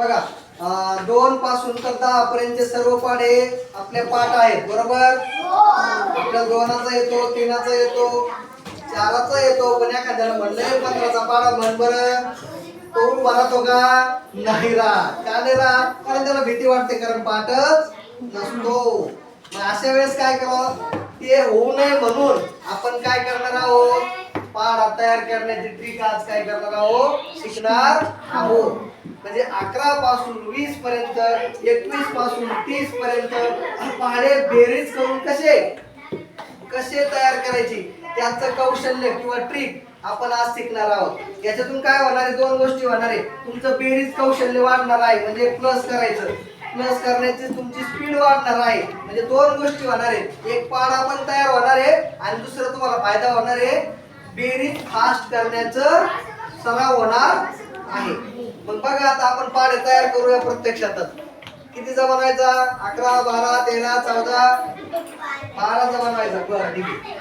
बघा दोन पासून तर दहा पर्यंतचे सर्व पाढे आपले पाठ आहेत बरोबर? आपल्या दोनाचा येतो तीनाचा येतो चाराचा येतो पण एखाद्याला म्हणलंय पंधराचा पाडा म्हण बरं. तो उभा राहतो का? नाही राहत. का नाही राहत? कारण त्याला भीती वाटते कारण पाठच नसतो. मग अशा वेळेस काय करावं? ते होऊ नये म्हणून आपण काय करणार आहोत? पाढा तयार करण्याची ट्रिक आज काय करणार आहोत? शिकणार आहोत. म्हणजे अकरा पासून वीस पर्यंत एकवीसपासून तीस पर्यंत पाढे बेरीज करून कसे? कसे तयार करायची? त्याचं कौशल्य किंवा ट्रिक आपण आज शिकणार आहोत. याच्यातून काय होणार आहे? दोन गोष्टी होणार आहे. तुमचं बेरीज कौशल्य वाढणार आहे. म्हणजे प्लस करायचं. प्लस करण्याची तुमची स्पीड वाढणार आहे. म्हणजे दोन गोष्टी होणार आहेत एक पाडा पण तयार होणार आहे आणि दुसरं तुम्हाला फायदा होणार आहे. बेरीज फास्ट करण्याचं सराव होणार आहे. मग बघा आता आपण पाणी तयार करूया प्रत्यक्षातच. कितीचा बनवायचा? अकरा बारा तेरा चौदा? बाराचा बनवायचा. बरं ठीक आहे.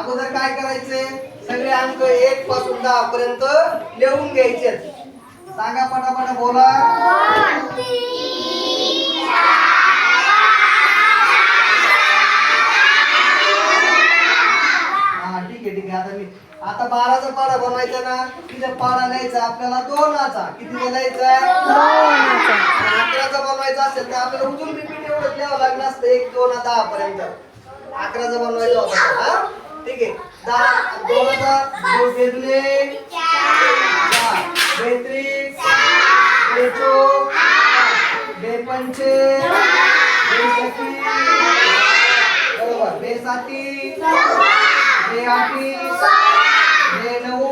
अगोदर काय करायचे? सगळे अंक एक पासून दहा पर्यंत लिहून घ्यायचे. सांगा पटापट बोला. हा ठीक आहे ठीक आहे. आता मी आता बाराचा पाडा बनवायचा ना तिथे पाडा लिहायचा आपल्याला दोनाचा कितीचा लिहायचा अकराचा बनवायचा असेल तर आपल्याला उजून रिपीट एवढं लिहावं लागलं असतं एक दोन दहा पर्यंत. अकराचा बनवायचा होता हा? ठीक आहे. दहा दोनाचा दोन बेदले चार. बेत्रीस बेचोक बेपंचे बेसती बरोबर बेसाती बेनऊ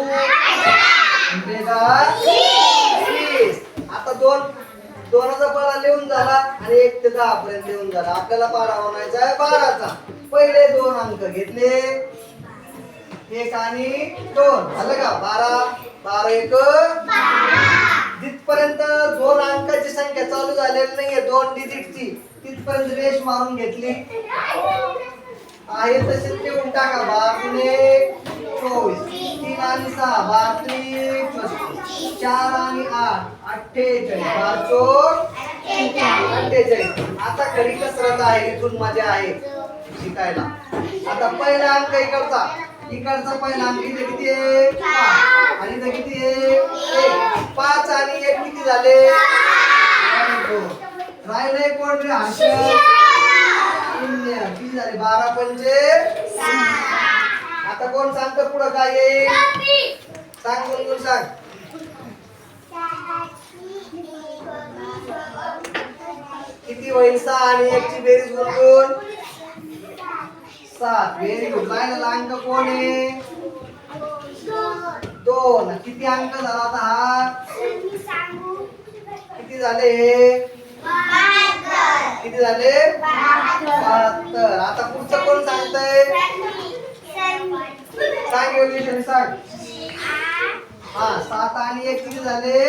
बेदहा वीस आता दोन दोनाचा पाडा लिहून झाला आणि एक ते दहा पर्यंत लिहून झाला. आपल्याला पाडा बनायचा आहे बाराचा. पहिले दोन अंक घेतले. एक आणि दोन. झालं का? बारा बारा एक. जिथपर्यंत दोन अंकाची संख्या चालू झालेली नाहीये दोन डिजिटची तिथपर्यंत रेष मारून घेतली. आहे तसे लिहून टाका. गुणे चोवीस. तीन आणि सहा. पस्तीस. चार आणि आठ. अठ्ठेचाळीस. बारा अठ्ठेचाळीस. आता खरी कसरत आहे. इथून मजा आहे. शिकायला. आता पहिला अंक इकडचा. इकडचा पहिला अंक. इथे किती आहे. आणि इथे किती आहे? पाच आणि एक किती झाले? राहिले कोण रे? हर्षद. शून्य. किती झाले? बारा पंचे? आता कोण सांगत पुढं काय येईल सांग बोलून सांग? किती होईल? सहा आणि एकची बेरीज बोलून सात. व्हेरी गुड राहिलेला अंक कोण आहे? दोन. किती अंक झाला आता हा? किती झाले हे? किती झाले? बहात्तर आता पुढचं कोण सांगतंय? सांग योगेश्वरी सांग. हा सात आणि एक किती झाले?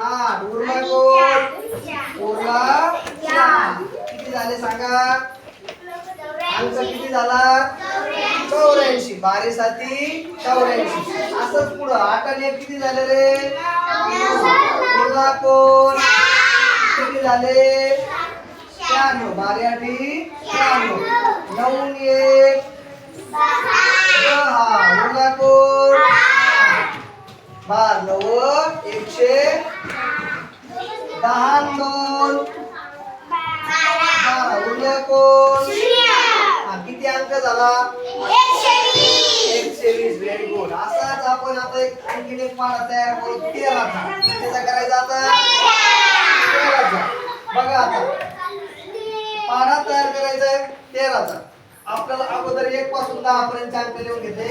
आठ. उरला कोण? उरला चार. किती झाले सांगा? अंक किती झाला? चौऱ्याऐंशी. बारे साती चौऱ्याऐंशी. असंच पुढं. आठ आणि एक किती झाले रे? उरला कोण? किती झाले? शहाण्णव बारे आठी शहाण्णव नऊ एक. दहा उरला कोण बार नव एकशे. दहा दोन. बारा उरले कोण हा, किती अंक झाला? एकशे वीस. व्हेरी गुड असाच आपण आता एक आणखीन एक पाडा तयार करू. तेराचा त्याचा करायचा आता तेराचा बघा आता. पाडा तयार करायचा आहे तेराचा आपल्याला अगोदर एक पासून दहा पर्यंत अंक लिहून घेते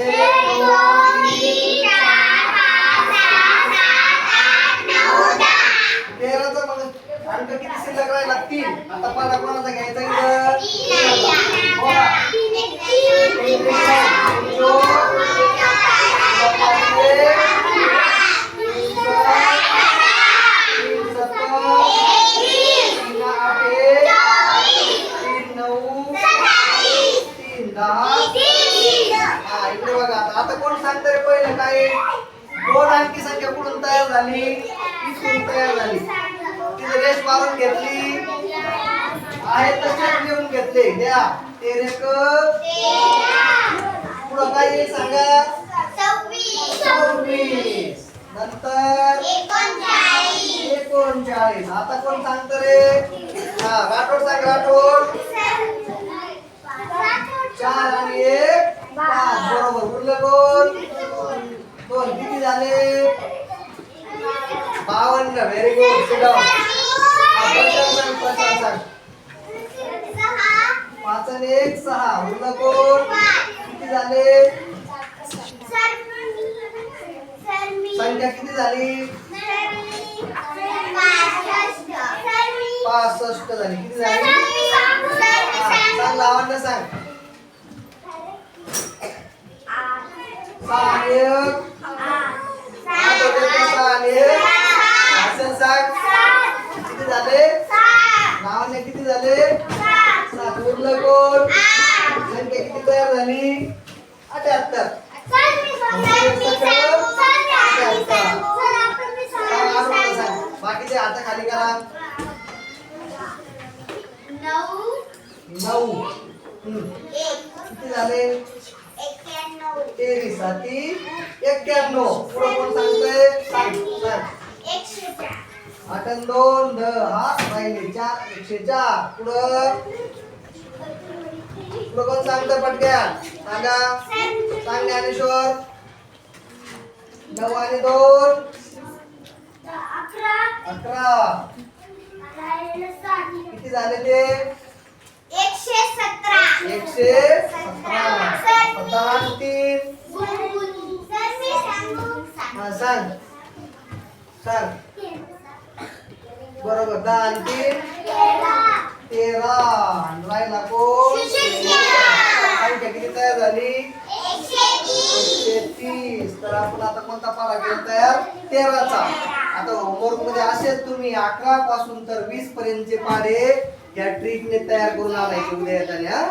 तेराचा मग अंक किती शिल्लक राहिला? तीन. आता पाडा कोणाचा घ्यायचा इथं तेराचा. बोला. तीन, तीन, चोर. आता. कोण सांगतं रे पहिलं काय? दोन अंकी संख्या कुठून तयार झाली? इथून तयार झाली. पारून घेतली. आहे तसेच लिहून घेतले. द्या. तेरेक पुढं काय येईल सांगा? सव्वीस. नंतर एकोणचाळीस. आता कोण सांगत रे? हा राठोड सांग राठोड चार आणि एक पाच बरोबर उरलं कोण दोन किती झाले बावन्न व्हेरी गुड सिडाव सांग प्रशांत सांग झाले? एक सहा. उरलं कोण? किती झाले? संख्या किती झाली? पासष्ट झाली. किती झाली? सांग लावण्य सांग. सांग. किती झाले? लावण्या किती झाले? उरलं कोण? संख्या किती तयार झाली? अठ्याहत्तर बाकीचे हात खाली करा. नऊ. हम्म. किती झाले? तेवीस. साती? एक्क्याण्णव पुढे कोण सांगतोय? सांग आठ दोन दहा राहिले चार एकशे चार. पुढं? पुढं कोण सांगतं पटक्या. सांगा. सांग ज्ञानेश्वर. नऊ आणि दोन. अकरा. किती झाले ते? एकशे सतरा. एकशे सतरा तीन. हा सांग. सांग. बरोबर दहा आणि तीन. तेरा. आणि राहिला कोण संख्या किती तयार झाली? एकशे तीस. तर आपण आता कोणता पारा केला तयार? तेराचा. आता होमवर्कमध्ये असेच तुम्ही अकरा पासून तर वीस पर्यंतचे पाढे या ट्रिकने तयार करून आलाय उद्या येताना हा?